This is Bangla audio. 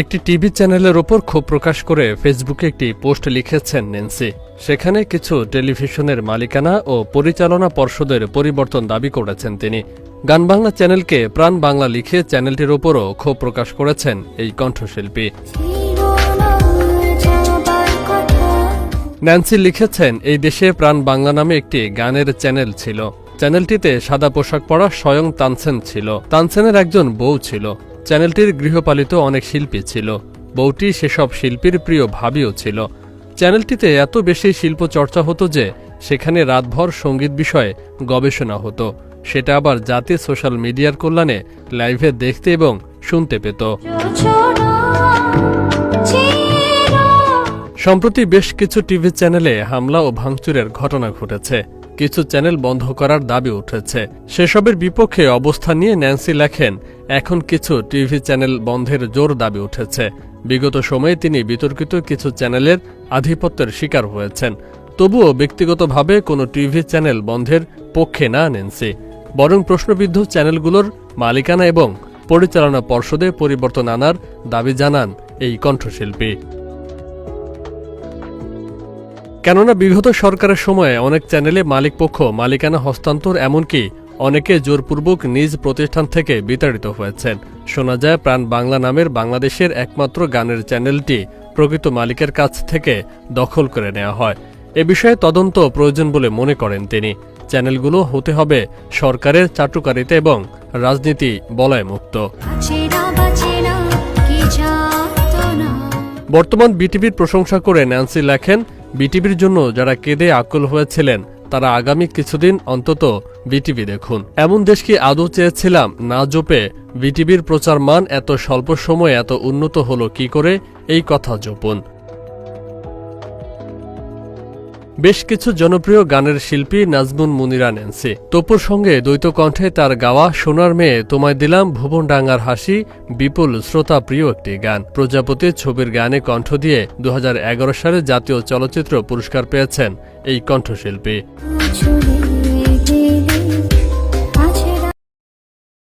একটি টিভি চ্যানেলের ওপর ক্ষোভ প্রকাশ করে ফেসবুকে একটি পোস্ট লিখেছেন ন্যান্সি সেখানে কিছু টেলিভিশনের মালিকানা ও পরিচালনা পর্ষদের পরিবর্তন দাবি করেছেন তিনি। গান বাংলা চ্যানেলকে প্রাণ বাংলা লিখে চ্যানেলটির ওপরও ক্ষোভ প্রকাশ করেছেন এই কণ্ঠশিল্পী। ন্যান্সি লিখেছেন, এই দেশে প্রাণ বাংলা নামে একটি গানের চ্যানেল ছিল। চ্যানেলটিতে সাদা পোশাক পরা স্বয়ং তানসেন ছিল। তানসেনের একজন বউ ছিল। চ্যানেলটির গৃহপালিত অনেক শিল্পী ছিল। বউটি সেসব শিল্পীর প্রিয় ভাবিও ছিল। চ্যানেলটিতে এত বেশি শিল্প চর্চা হতো যে, সেখানে রাতভর সংগীত বিষয়ে গবেষণা হতো। সেটা আবার জাতি সোশ্যাল মিডিয়ার কল্যাণে লাইভে দেখতে এবং শুনতে পেত। সম্প্রতি বেশ কিছু টিভি চ্যানেলে হামলা ও ভাঙচুরের ঘটনা ঘটেছে। কিছু চ্যানেল বন্ধ করার দাবি উঠেছে। সেসবের বিপক্ষে অবস্থান নিয়ে ন্যান্সি লেখেন, এখন কিছু টিভি চ্যানেল বন্ধের জোর দাবি উঠেছে। বিগত সময়ে তিনি বিতর্কিত কিছু চ্যানেলের আধিপত্যের শিকার হয়েছেন। তবুও ব্যক্তিগতভাবে কোনো টিভি চ্যানেল বন্ধের পক্ষে না ন্যান্সি। বরং প্রশ্নবিদ্ধ চ্যানেলগুলোর মালিকানা এবং পরিচালনা পর্ষদে পরিবর্তন আনার দাবি জানান এই কণ্ঠশিল্পী। কেননা বিগত সরকারের সময়ে অনেক চ্যানেলে মালিকপক্ষ মালিকানা হস্তান্তর এমনকি অনেকে জোরপূর্বক নিজ প্রতিষ্ঠান থেকে বিতাড়িত হয়েছেন। শোনা যায় প্রাণ বাংলা নামের বাংলাদেশের একমাত্র গানের চ্যানেলটি প্রকৃত মালিকের কাছ থেকে দখল করে নেওয়া হয়। এ বিষয়ে তদন্ত প্রয়োজন বলে মনে করেন তিনি। চ্যানেলগুলো হতে হবে সরকারের চাটুকারিতা এবং রাজনীতি বলয়মুক্ত বর্তমান বিটিভির প্রশংসা করে ন্যান্সি লেখেন বিটিভির জন্য যারা কেঁদে আকুল হয়েছিলেন, তারা আগামী কিছুদিন অন্তত বিটিভি দেখুন। এমন দেশ কি আদৌ চেয়েছিলাম না জোপে বিটিভির প্রচার মান এত স্বল্প সময়ে এত উন্নত হলো কি করে? এই কথা জোপন। বেশ কিছু জনপ্রিয় গানের শিল্পী নাজমুন মুনিরা ন্যান্সি তপুর সঙ্গে দ্বৈত কণ্ঠে তার গাওয়া সোনার মেয়ে তোমায় দিলাম ভুবন ডাঙ্গার হাসি, বিপুল শ্রোতা প্রিয় একটি গান। প্রজাপতি ছবির গানে কণ্ঠ দিয়ে দুহাজার এগারো সালে জাতীয় চলচ্চিত্র পুরস্কার পেয়েছেন এই কণ্ঠশিল্পী।